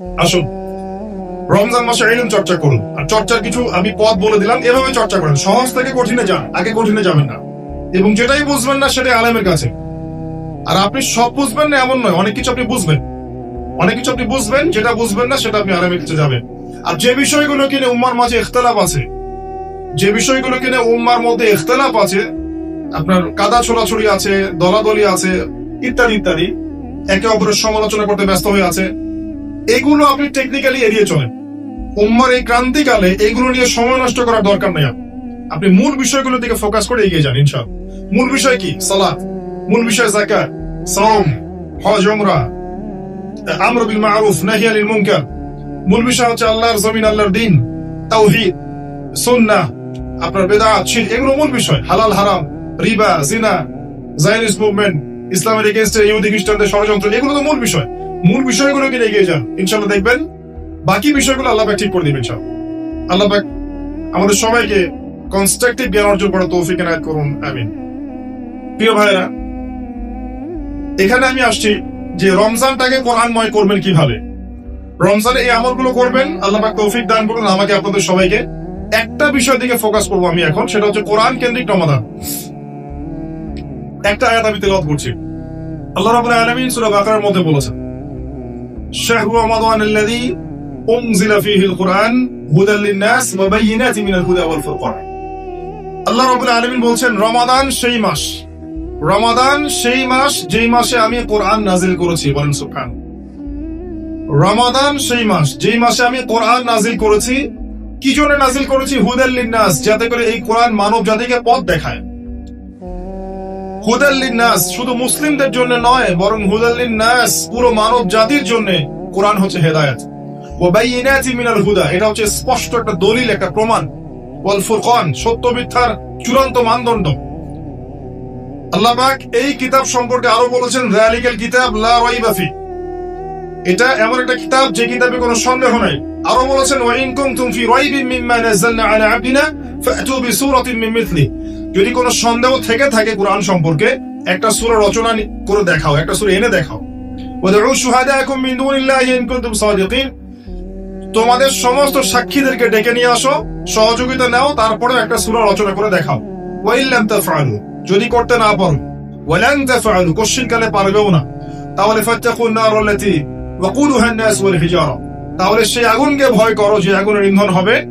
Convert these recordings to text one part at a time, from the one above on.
আসুন। রমজান মাসে এলিম চর্চা করুন। আর চর্চার কিছু আমি পথ বলে দিলাম, এভাবে চর্চা করেন। সহজ থেকে কঠিনে যান, আগে কঠিনে যাবেন না। এবং যেটাই বুঝবেন না, সেটাই আলেমের কাছে। আর আপনি সব বুঝবেন না, এমন নয়। অনেক কিছু আপনি বুঝবেন। অনেক কিছু আপনি বুঝবেন, যেটা বুঝবেন না, সেটা আপনি আলেমের কাছে যাবেন। আর যে বিষয়গুলো কিনে উম্মার মাঝে ইখতলাফ আছে, যে বিষয়গুলো কিনে উম্মার মধ্যে ইখতলাফ আছে, আপনার কাদা ছোড়াছড়ি আছে, দলাদলি আছে, ইত্যাদি ইত্যাদি, একে অপরের সমালোচনা করতে ব্যস্ত হয়ে আছে। এগুলো আপনি টেকনিক্যালি এড়িয়ে চলেন। উম্মার এই ক্রান্তিকালে এগুলো নিয়ে সময় নষ্ট করার দরকার নেই আপনি মূল বিষয়গুলোর দিকে ফোকাস করে এগিয়ে যান ইনশাল মূল বিষয় কি? সালাত। মূল বিষয় জাকাত সাওম, হজ, উমরা। আমর বিল মারুফ, নাহি আনিল মুনকার। মূল বিষয় হচ্ছে আল্লাহর জমিন, আল্লাহর দিন। তাওহীদ, সুন্নাহ, আপনার বেদাত শিরক এগুলো মূল বিষয়। হালাল, হারাম, রিবা, জিনা জায়নিস্ট মুভমেন্ট, ইসলামের এগেনস্টে ইহুদি খ্রিস্টানদের ষড়যন্ত্র, এগুলো তো মূল বিষয়। মূল বিষয়গুলোকে নিয়ে এগিয়ে যান। ইনশাল্লাহ দেখবেন, বাকি বিষয়গুলো আল্লাহ ঠিক করে দিবেন সব আল্লাহ আমাদের সবাইকে কনস্ট্রাকটিভ জ্ঞান অর্জন করার তৌফিক এনায়েত করুন, আমিন। প্রিয় ভাইরা এখানে আমি আসছি যে রমজানটাকে কোরআনময় করবেন কীভাবে? রমজানে এই আমলগুলো করবেন, আল্লাহ তৌফিক দান করুন, আমাকে আপনাদের সবাইকে। একটা বিষয় দিকে ফোকাস করব আমি এখন, সেটা হচ্ছে কোরআন কেন্দ্রিক রমাদান। একটা আয়াত আমি তেলাওয়াত করছি। আল্লাহ রাব্বুল আলামিন সূরা বাকারার মধ্যে বলেছেন হুদাল লিন-নাস ওয়া বায়িনাতিন মিনাল হুদা ওয়াল ফুরকান আল্লাহ রাব্বুল আলামিন বলছেন রমাদান সেই মাস রমাদান সেই মাস যেই মাসে আমি কোরআন নাজিল করেছি বলেন সুবহান রমাদান সেই মাস যেই মাসে আমি কোরআন নাজিল করেছি কি জন্য নাজিল করেছি হুদাল লিন-নাস যাতে করে এই কোরআন মানব জাতিকে পথ দেখায়। হুদাল্লিন নাস শুধু মুসলিমদের জন্য নয়, বরং হুদাল্লিন নাস পুরো মানব জাতির জন্য কোরআন হচ্ছে হেদায়েত। ও বাইয়িনাতি মিনাল হুদা, এটা হচ্ছে স্পষ্ট একটা দলিল, একটা প্রমাণ। ওয়াল ফুরকান, সত্য মিথ্যার চূড়ান্ত মানদণ্ড। আল্লাহ পাক এই কিতাব সম্পর্কে আরও বলেছেন, যালিকাল কিতাব লা রাইবা ফি। এটা এমন একটা কিতাব, যে কিতাবে কোনো সন্দেহ নাই। আরও বলেছেন, ওয়া ইন কুনতুম ফি রাইবিন মিম্মা নাযালনা আলা আবদিনা ফাতু বিসূরাতিন মিন মিথলি। যদি কোনো সন্দেহ থেকে থাকে কোরআন সম্পর্কে, একটা সূরা রচনা করে দেখাও, একটা সূরা এনে দেখাও। তোমাদের সমস্ত সাক্ষীদেরকে ডেকে নিয়ে আসো, সহযোগিতা নাও তারপরে একটা সূরা রচনা করে দেখাও। ওয়া ইল্লাম তাফআলু, যদি করতে না পারো ওয়ালান তাফআলু, কোশ্চিন কালে পারবেও না। তাহলে ফাত্তাকুন নার আল্লাতী ওয়াকুদুহা আন-নাস ওয়াল হিজারা। তাহলে সেই আগুনকে ভয় করো, যে আগুনের ইন্ধন হবে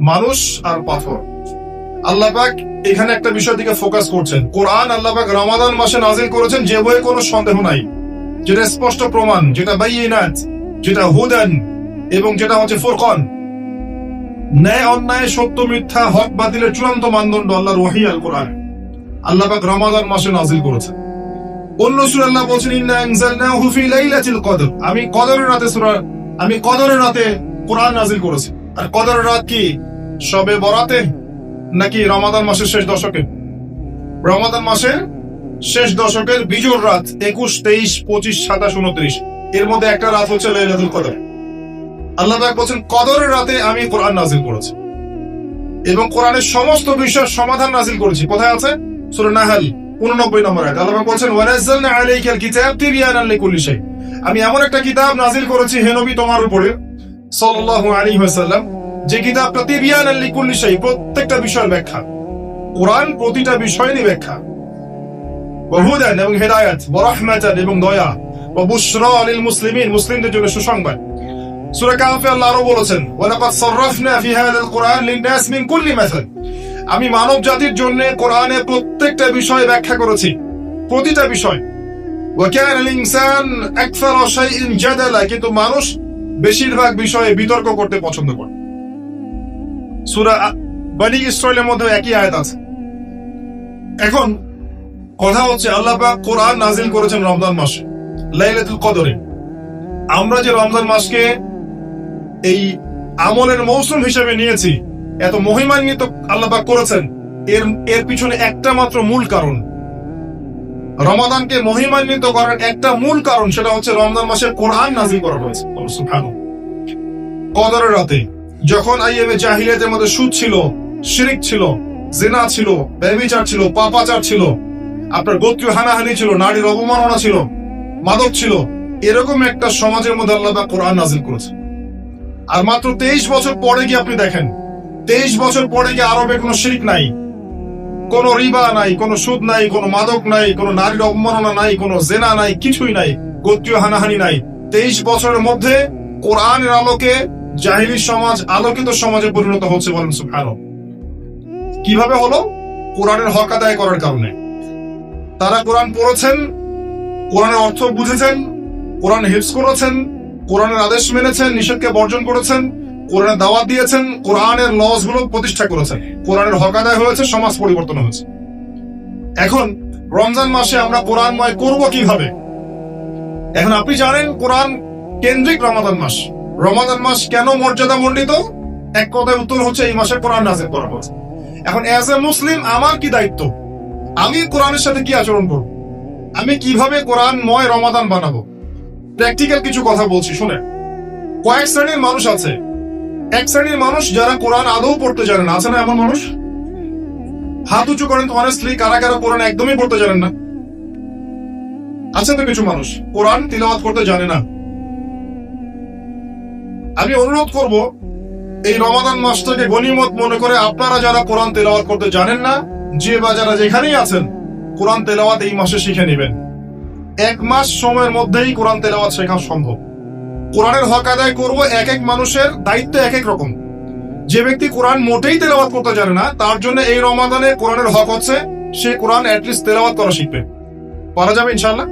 মানুষ আর পাথর। আল্লাহ পাক এখানে একটা বিষয় দিকে ফোকাস করছেন। কোরআন আল্লাহবাক রমাদান মাসে নাজিল করেছেন, যে বইয়ে কোনো সন্দেহ নাই। যেটা স্পষ্ট প্রমাণ, যেটা বাইয়িনাত, যেটা হুদান, এবং যেটা হচ্ছে ফুরকান। ন্যায় অন্যায়, সত্য মিথ্যা, হক বাতিলের চূড়ান্ত মানদণ্ড আল্লাহর ওয়াহি আল কোরআন। আল্লাহবাক রমাদান মাসে নাজিল করেছেন। অন্য সূরা আল্লাহ বলছেন, ইন্না কদর। আমি কদরের রাতে সূরা, আমি কদরের রাতে কোরআন নাজিল করেছি। আর কদরের রাত কি? সবে বরাতে নাকি রমাদান মাসের শেষ দশকে? রমাদান মাসের শেষ দশকের বিজোর রাত একুশ, তেইশ, পঁচিশ, সাতাশ, উনত্রিশ। এর মধ্যে একটা রাত হচ্ছে লাইলাতুল কদর। আল্লাহ পাক বলছেন, কদরের রাতে আমি কোরআন নাজিল করেছি। এবং কোরআনের সমস্ত বিষয়ের সমাধান নাজিল করেছি। কোথায় আছে? সূরা নাহাল 89 নম্বর আয়াত। আল্লাহ পাক বলছেন ওয়ানাজ্জালনা আলাইকাল কিতাব তিবয়ানান লিকুল্লি শাই। আমি এমন একটা কিতাব নাজিল করেছি, হে নবী, তোমার উপরে। সাল্লাল্লাহু আলাইহি ওয়াসাল্লাম যে কিতাবটা তিবিয়ানান লিকুল্লি প্রত্যেকটা বিষয়ের ব্যাখ্যা। কোরআন প্রতিটা বিষয় নিয়ে ব্যাখ্যা ওয়াহুদান এবং হেদায়াত এবং দয়া, ওয়া বুশরা মুসলিমিন, মুসলিমদের জন্য সুসংবাদ। সূরা কাহফে আল্লাহ আরও বলেছেন ওয়া লাকাদ সাররাফনা ফি হাযাল কুরআন লিন-নাস মিন কুল্লি মাসাল। আমি মানব জাতির জন্য কোরআনে প্রত্যেকটা বিষয় ব্যাখ্যা করেছি, প্রতিটা বিষয়। ওয়া কানা আল-ইনসান আকসারা শাইইন জাদালা, কিন্তু মানুষ বেশিরভাগ বিষয়ে বিতর্ক করতে পছন্দ করে। সূরা ইসরাইলের মধ্যে একই আয়াত আছে। এখন কথা হচ্ছে আল্লাহ কোরআন নাজিল করেছেন রমজান মাসে, লাইলাতুল কদরে। আমরা যে রমজান মাসকে এই আমলের মৌসুম হিসেবে নিয়েছি, এত মহিমান্বিত আল্লাহ পাক করেছেন, এর এর পিছনে একটা মাত্র মূল কারণ। রমাদানকে মহিমান্বিত করার একটা মূল কারণ সেটা হচ্ছে রমজান মাসের কোরআন নাজিল করা হয়েছে কদরের রাতে যখন আইএমএ জাহিলিয়াতের মধ্যে সুদ ছিল, শিরিক ছিল, জেনা ছিল, ব্যভিচার ছিল, পাপাচার ছিল, আপনার গোত্রীয় হানাহানি ছিল, নারীর অবমাননা ছিল, মাদক ছিল, এরকম একটা সমাজের মধ্যে আল্লাহ কোরআন নাজিল করেছে আর মাত্র তেইশ বছর পরে গিয়ে আপনি দেখেন, তেইশ বছর পরে গিয়ে আরবে কোনো শিরিক নাই, কোনো রিবা নাই, কোনো সুদ নাই, কোনো মাদক নাই, কোনো নারীর অবমাননা নাই, কোনো জেনা নাই, কিছুই নাই, গোত্রীয় হানাহানি নাই। তেইশ বছরের মধ্যে কোরআনের আলোকে জাহিলি সমাজ আলোকিত সমাজে পরিণত হচ্ছে বলেন সুবহানাল্লাহ। কীভাবে হলো? কোরআনের হক আদায় করার কারণে। তারা কোরআন পড়েছেন, কোরআনের অর্থ বুঝেছেন, কোরআন হিফজ করেছেন, কোরআনের আদেশ মেনেছেন, নিষেধকে বর্জন করেছেন, কোরআনের দাওয়াত দিয়েছেন, কোরআনের লসগুলো প্রতিষ্ঠা করেছেন। কোরআনের হক আদায় হয়েছে, সমাজ পরিবর্তন হয়েছে। এখন, রমজান মাসে আমরা কোরআনময় করব কীভাবে? এখন আপনি জানেন, কোরআন কেন্দ্রিক রমাদান মাস। রমাদান মাস কেন মর্যাদা মণ্ডিত? এক কথায় উত্তর হচ্ছে এই মাসে কোরআন নাজিল করা হয়েছে এখন অ্যাজ এ মুসলিম আমার কি দায়িত্ব? আমি কোরআনের সাথে কি আচরণ করব? আমি কীভাবে কোরআনময় রমাদান বানাবো? প্র্যাকটিক্যাল কিছু কথা বলছি শুনে কয়েক শ্রেণির মানুষ আছে। এক শ্রেণির মানুষ যারা কোরআন আদৌ পড়তে জানে না। আছে না এমন মানুষ? হাত উঁচু করেন তো অনেস্টলি কারা কারা কোরআন একদমই পড়তে জানেন না? আছে তো কিছু মানুষ? কোরআন তিলাওয়াত করতে জানে না। আমি অনুরোধ করব, এই রমাদান মাসটাকে গনিমত মনে করে আপনারা যারা কোরআন তেলাওয়াত করতে জানেন না, যে বা যারা যেখানেই আছেন, কোরআন তেলাওয়াত এই মাসে শিখে নেবেন। এক মাস সময়ের মধ্যেই কোরআন তেলাওয়াত শেখা সম্ভব। কোরআনের হক আদায় করব এক এক মানুষের দায়িত্ব এক এক রকম। যে ব্যক্তি কোরআন মোটেই তেলাওয়াত করতে জানে না, তার জন্য এই রমাদানে কোরআনের হক হচ্ছে, সে কোরআন অ্যাটলিস্ট তেলাওয়াত করা শিখবে। পারা যাবে ইনশাল্লাহ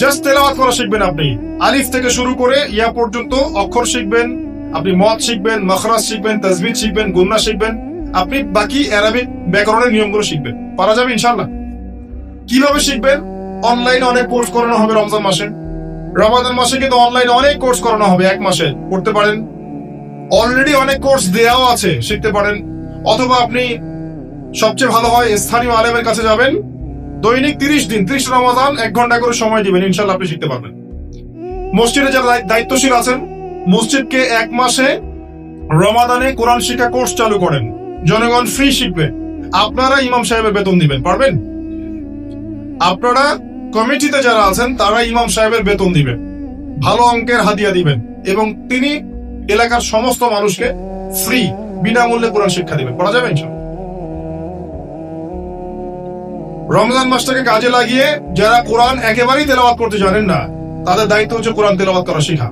জাস্ট তেলাওয়াত করা শিখবেন আপনি। আলিফ থেকে শুরু করে ইয়া পর্যন্ত অক্ষর শিখবেন, আপনি মদ শিখবেন, মখরাজ শিখবেন, তাজবিদ শিখবেন, গুন্না শিখবেন, আপনি বাকি অ্যারাবিক ব্যাকরণের নিয়মগুলো শিখবেন। পারা যাবে ইনশাল্লাহ কীভাবে শিখবেন? অনলাইনে অনেক কোর্স করানো হবে রমজান মাসে। রমাদান মাসে কিন্তু অনলাইনে অনেক কোর্স করানো হবে এক মাসে। করতে পারেন। অলরেডি অনেক কোর্স দেওয়াও আছে, শিখতে পারেন। অথবা আপনি সবচেয়ে ভালো হয় স্থানীয় আলেমের কাছে যাবেন। দৈনিক তিরিশ দিন, ত্রিশ রমাদান, এক ঘণ্টা করে সময় দিবেন, ইনশাল্লাহ আপনি শিখতে পারবেন। মসজিদে যারা দায়িত্বশীল আছেন, মসজিদকে এক মাসে রমাদানে কোরআন শিক্ষা কোর্স চালু করেন। জনগণ ফ্রি শিখবে। আপনারা ইমাম সাহেবের বেতন দিবেন, পারবেন? আপনারা কমিটিতে যারা আছেন, তারা ইমাম সাহেবের বেতন দিবেন। ভালো অঙ্কের হাদিয়া দিবেন এবং তিনি এলাকার সমস্ত মানুষকে ফ্রি বিনামূল্যে কোরআন শিক্ষা দিবেন। করা যাবে ইনশাল্লাহ? রমজান মাসটাকে কাজে লাগিয়ে যারা কোরআন একেবারেই তেলাওয়াত করতে জানেন না, তাদের দায়িত্ব হচ্ছে কোরআন তেলাওয়াত করা শেখা।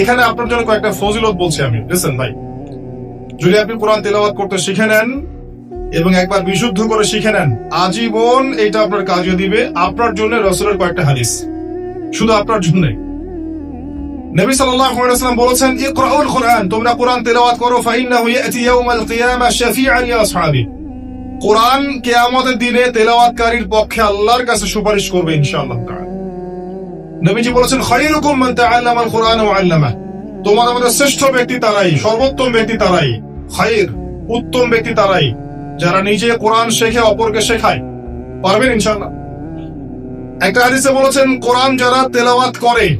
এখানে আপনার জন্য কয়েকটা ফজিলত বলছি আমি। লিসেন ভাই। যদি আপনি কোরআন তেলাওয়াত করতে শিখে নেন এবং একবার বিশুদ্ধ করে শিখে নেন, আজীবন এটা আপনার কাজে দিবে। আপনার জন্য রসুলের কয়েকটা হাদিস। শুধু আপনার জন্য। নবী সাল্লাল্লাহু আলাইহি ওয়াসাল্লাম বলেছেন, ইকরাউল কোরআন, তোমরা কোরআন তেলাওয়াত করো, ফাইন্নাহু ইয়াতি ইয়াউমাল কিয়ামা শাফিআন আসহাবি। কোরআন কিয়ামতের দিনে তেলাওয়াতকারীর পক্ষে আল্লাহর কাছে সুপারিশ করবে ইনশাআল্লাহ নবীজি বলেছেন, খায়রুকুম মান তাআল্লামাল কোরআন ওয়া আল্লামা তোমাদের মধ্যে শ্রেষ্ঠ ব্যক্তি তারাই, সর্বোত্তম ব্যক্তি তারাই, খায়র, উত্তম ব্যক্তি তারাই, যারা নিজে কোরআন শেখে, অপরকে শেখায়। পারবেন ইনশাআল্লাহ? একটা হাদিসে বলেছেন, কোরআন যারা তেলাওয়াত করে,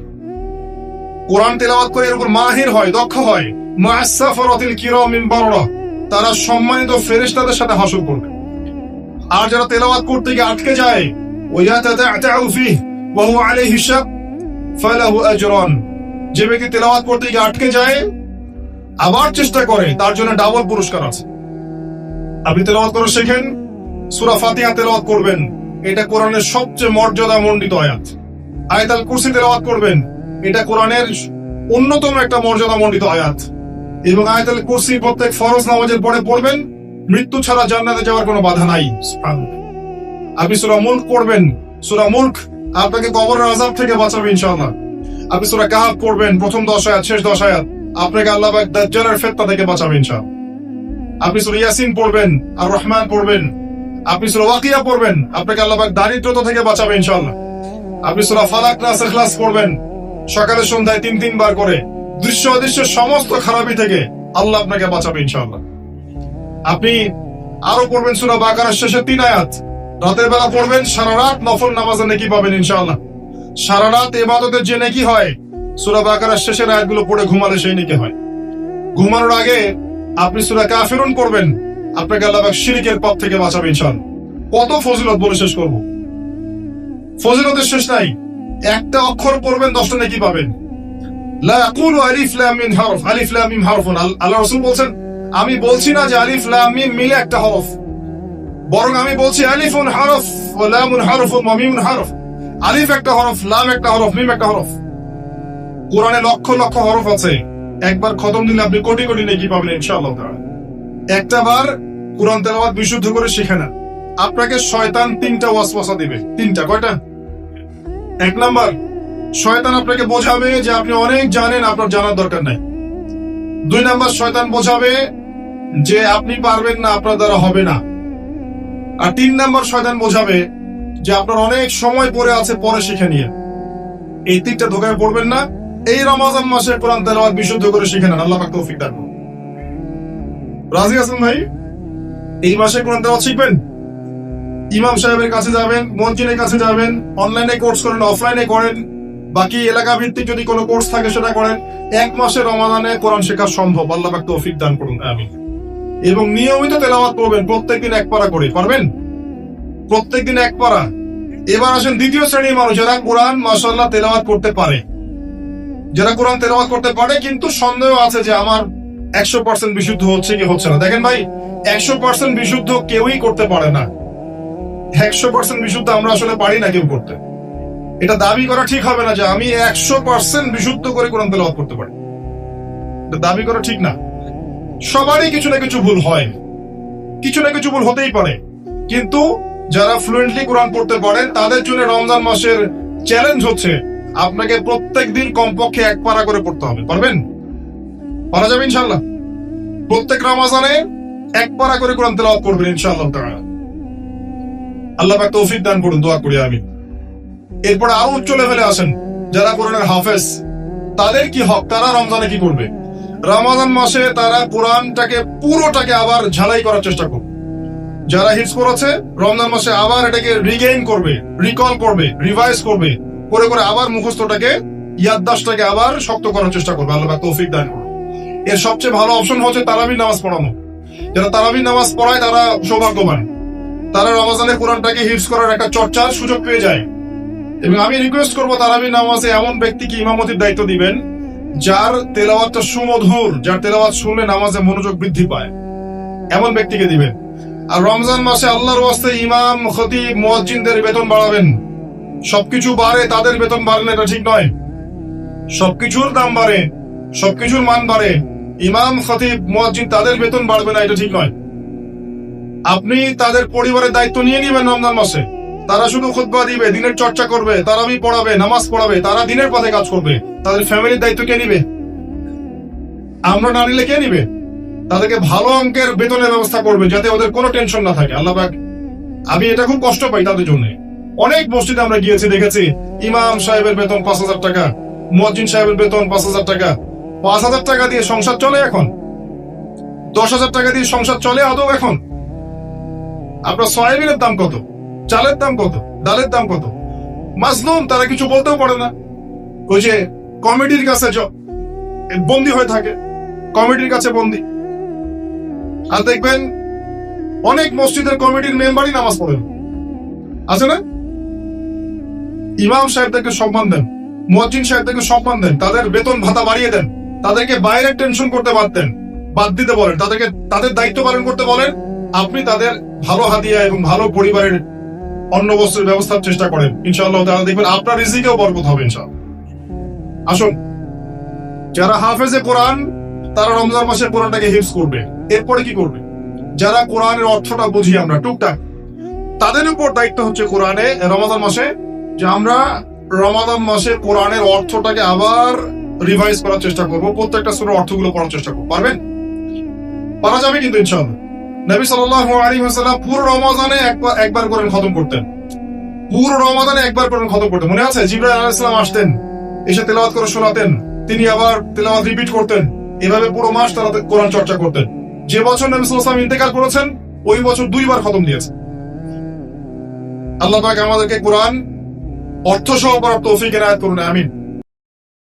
কোরআন তেলাওয়াত করে এর উপর মাহির হয়, দক্ষ হয়। মাসাফরাতিল কিরামিন বাররা। তারা সম্মানিত ফেরেশতাদের সাথে হাসর করবে। আর যারা তেলাওয়াত করতে গিয়ে আটকে যায়। ওয়ায়াতাতাউ ফিহ, ওয়া হুয়া আলাইহি শাক ফালাহু আজরান। যে ব্যক্তি তেলাওয়াত করতে গিয়ে আটকে যায়, আবার চেষ্টা করে, তার জন্য ডাবল পুরস্কার আছে। আপনি তেলাওয়াত করে শেখেন, সূরা ফাতিহা তেলাওয়াত করবেন, এটা কোরআনের সবচেয়ে মর্যাদা মণ্ডিত আয়াত। আয়াতুল কুরসি তেলাওয়াত করবেন, এটা কোরআনের অন্যতম একটা মর্যাদা মণ্ডিত আয়াত। এবং আয়াতুল কুরসি প্রত্যেক ফরজ নামাজের পরে পড়বেন মৃত্যু ছাড়া জান্নাতে যাওয়ার কোনো বাধা নাই। আপনি সূরা মুলক পড়বেন। সূরা মুলক আপনাকে কবরের আযাব থেকে বাঁচাবে ইনশাআল্লাহ। আপনি সূরা কাহাফ পড়বেন, প্রথম দশ আয়াত, শেষ দশ আয়াত। আপনাকে আল্লাহ পাক দাজ্জালের ফিতনা থেকে বাঁচাবে ইনশাআল্লাহ। আপনি সূরা ইয়াসিন পড়বেন আর রহমান পড়বেন। আপনি সূরা ওয়াকিয়া পড়বেন, আপনাকে আল্লাহ পাক দারিদ্রতা থেকে বাঁচাবে ইনশাআল্লাহ। আপনি সূরা ফালাক নাস ক্লাস পড়বেন, সকালে সন্ধ্যায় তিন তিনবার করে। দৃশ্য অদৃশ্য সমস্ত খারাপি থেকে আল্লাহ আপনাকে বাঁচাবে ইনশাআল্লাহ। আপনি আরও পড়বেন সূরা বাকারার শেষে তিন আয়াত। রাতের বেলা পড়বেন, সারা রাত নফল নামাজে নেকি পাবেন ইনশাআল্লাহ। সারা রাত ইবাদতের যে নেকি হয়, সূরা বাকারার শেষের আয়াতগুলো পড়ে ঘুমালে সেই নেকি হয়। ঘুমানোর আগে আপনি সূরা কাফিরুন পড়বেন, আপনাকে আল্লাহ শিরকের পথ থেকে বাঁচাবে ইনশাআল্লাহ। কত ফজিলত বলে শেষ করব? ফজিলতের শেষ নাই। একটা অক্ষর পড়বেন, দশটা নাকি পাবেন। লা আকুলু আলিফ লাম মিম হরফ, আলিফ লাম মিম হরফুন। আল্লাহ রাসূল বলছেন আমি বলছি না যে আলিফ, লাম, মিম মিলে একটা হরফ। বরং আমি বলছি আলিফুন হরফ ও লামুন হরফ ও মিমুন হরফ। আলিফ একটা হরফ, লাম একটা হরফ, মিম একটা হরফ। কোরআনে লক্ষ লক্ষ হরফ আছে। একবার খতম দিলে আপনি কোটি কোটি নেকি পাবেন ইনশাআল্লাহ একটা বার কোরআন তেলাওয়াত বিশুদ্ধ করে শিখে নেন। আপনাকে শয়তান তিনটা ওয়াসওয়াসা দিবে। তিনটা, কয়টা? এক নাম্বার, শয়তান আপনাকে বোঝাবে যে আপনি অনেক জানেন, আপনার জানার দরকার নাই। দুই নাম্বার, শয়তান বোঝাবে যে আপনি পারবেন না, আপনার দ্বারা হবে না। আর তিন নাম্বার শয়তান বোঝাবে যে আপনার অনেক সময় পড়ে আছে, পরে শিখে নিয়ে। এই তিনটা ধোকায় পড়বেন না। এই রমাজান মাসে কোরআন তেলাওয়াত বিশুদ্ধ করে শিখে নেন। আল্লাহ পাক তৌফিক দান। রাজি আছেন ভাই? এই মাসে কোরআন তেলাওয়াত শিখবেন? ইমাম সাহেবের কাছে যাবেন মঞ্জিনের কাছে যাবেন, অনলাইনে কোর্স করেন, অফলাইনে করেন, বাকি এলাকা ভিত্তিক যদি কোনো কোর্স থাকে সেটা করেন, এক মাসে রমাদানে কোরআন শেখা সম্ভব। আল্লাহ পাক তৌফিক দান করুন। আমি এবং নিয়মিত তেলাওয়াত করবেন, প্রত্যেকদিন এক পারা করে, পারবেন? প্রত্যেকদিন এক পারা এবার আসেন দ্বিতীয় শ্রেণির মানুষ, যারা কোরআন মাসাল্লাহ তেলাওয়াত করতে পারে। যারা কোরআন, তেলাওয়াত করতে পারে, কিন্তু সন্দেহ আছে যে আমার একশো পার্সেন্ট বিশুদ্ধ হচ্ছে কি হচ্ছে না। দেখেন ভাই, একশো পার্সেন্ট বিশুদ্ধ কেউই করতে পারে না। একশো পার্সেন্ট বিশুদ্ধ আমরা আসলে পারি না কেউ করতে। এটা দাবি করা ঠিক হবে না যে আমি একশো পার্সেন্ট বিশুদ্ধ করে কোরআন তেলাওয়াত করতে পারি। এটা দাবি করা ঠিক না। সবারই কিছু না কিছু ভুল হয় কিছু না কিছু ভুল হতেই পারে। কিন্তু যারা ফ্লুয়েন্টলি কোরআন পড়তে পারেন তাদের জন্য রমজান মাসের চ্যালেঞ্জ হচ্ছে আপনাকে প্রত্যেক দিন কমপক্ষে এক পারা করে পড়তে হবে। পারবেন? পারা যাবে ইনশাল্লাহ প্রত্যেক রমাজানে এক পারা করে কোরআন তেলাওয়াত করবেন ইনশাআল্লাহ তাআলা। আল্লাহ পাক তৌফিক দান করুন, দোয়া করি আমি এরপরে আরও উচ্চ লেভেলে আসেন যারা কোরআনের হাফেজ। তাদের কি হক? তারা রমজানে কি করবে? রমাজান মাসে তারা কোরআনটাকে পুরোটাকে আবার ঝালাই করার চেষ্টা করবে। যারা হিটস করেছে, রমজান মাসে আবার এটাকে রিগেইন করবে রিকল করবে রিভাইজ করবে, করে করে আবার মুখস্থটাকে, ইয়াদদাসটাকে আবার শক্ত করার চেষ্টা করবে। আল্লাহ তৌফিক দান করুন। এর সবচেয়ে ভালো অপশন হচ্ছে তারাবি নামাজ পড়ানো। যারা তারাবি নামাজ পড়ায়, তারা সৌভাগ্যবান। তারা রমাজানে কোরআনটাকে হিটস করার একটা চর্চার সুযোগ পেয়ে যায়। এবং আমি রিকোয়েস্ট করব তারাবি নামাজে এমন ব্যক্তিকে ইমামতির দায়িত্ব দিবেন যার তেলাওয়াতটা সুমধুর, যার তেলাওয়াত শুনলে নামাজে মনোযোগ বৃদ্ধি পায়। এমন ব্যক্তিকে দিবেন। আর রমজান মাসে আল্লাহর ওয়াস্তে ইমাম, খতিব, মুয়াজ্জিনদের বেতন বাড়াবেন। সবকিছু বাড়ে, তাদের বেতন বাড়লে এটা ঠিক নয়। সবকিছুর দাম বাড়ে, সবকিছুর মান বাড়ে, ইমাম, খতিব, মুয়াজ্জিন তাদের বেতন বাড়বে না, এটা ঠিক নয়। আপনি তাদের পরিবারের দায়িত্ব নিয়ে নেবেন রমজান মাসে। তারা শুধু খুতবা দিবে, দিনের চর্চা করবে, তারাবি পড়াবে, নামাজ পড়াবে, তারা দিনের পথে কাজ করবে। তাদের ফ্যামিলির দায়িত্ব কে নিবে? আমরা না নিলে কে নিবে? তাদেরকে ভালো অঙ্কের বেতনের ব্যবস্থা করবে যাতে ওদের কোনো টেনশন না থাকে। আল্লাহ আমি এটা খুব কষ্ট পাই তাদের জন্য। অনেক মসজিদে আমরা গিয়েছি, দেখেছি, ইমাম সাহেবের বেতন পাঁচ হাজার টাকা, মুয়াজ্জিন সাহেবের বেতন পাঁচ হাজার টাকা। পাঁচ হাজার টাকা দিয়ে সংসার চলে এখন? দশ হাজার টাকা দিয়ে সংসার চলে আদৌ এখন? আপনার সয়াবিনের দাম কত? চালের দাম কত? ডালের দাম কত? মাসলুম তারা কিছু বলতেও পারে না। ওই যে কমিটির কাছে বন্দি হয়ে থাকে। কমিটির কাছে বন্দি। আর দেখবেন, অনেক মসজিদের কমিটির মেম্বারই নামাজ পড়েন আছে না? ইমাম সাহেবদেরকে সম্মান দেন, মুয়াজ্জিন সাহেবদেরকে সম্মান দেন, তাদের বেতন ভাতা বাড়িয়ে দেন, তাদেরকে বাইরের টেনশন করতে পারতেন বাদ দিতে বলেন, তাদেরকে, তাদের দায়িত্ব পালন করতে বলেন, আপনি তাদের ভালো হাদিয়া এবং ভালো পরিবারের অন্ন বস্ত্রের ব্যবস্থার চেষ্টা করেন। ইনশাআল্লাহ তারা দেখবেন আপনার রিজিকেও বরকত হবে ইনশাআল্লাহ। আসুন। যারা হাফেজে কোরআন, তারা রমজান মাসে কোরআনটাকে হিফজ করবে। এরপরে কি করবে? যারা কোরআনের অর্থটা বুঝি আমরা, টুকটাক। তাদের উপর দায়িত্ব হচ্ছে কোরআনে রমাদান মাসে, যে আমরা রমাদান মাসে কোরআনের অর্থটাকে আবার রিভাইজ করার চেষ্টা করব, প্রত্যেকটা সুরের অর্থগুলো পড়ার চেষ্টা করব। পারবেন? পারা যাবে কিন্তু ইনশাআল্লাহ। নবী সাল্লাল্লাহু আলাইহি ওয়াসাল্লাম পুরো রমাদানে একবার একবার করে খতম করতেন। পুরো রমাদানে একবার করে খতম করতেন। মনে আছে? জিবরাইল আলাইহিস সালাম আসতেন। এসে তেলাওয়াত করে শোনাতেন। তিনি আবার তেলাওয়াত রিপিট করতেন। এভাবে পুরো মাস তারা কোরআন চর্চা করতেন। যে বছর নবী সাল্লাল্লাহু আলাইহি ইন্তেকাল করেছেন, ওই বছর দুইবার খতম দিয়েছে আল্লাহ আমাদেরকে কোরআন অর্থ সহ করার তৌফিক এনায়েত করুন, আমিন।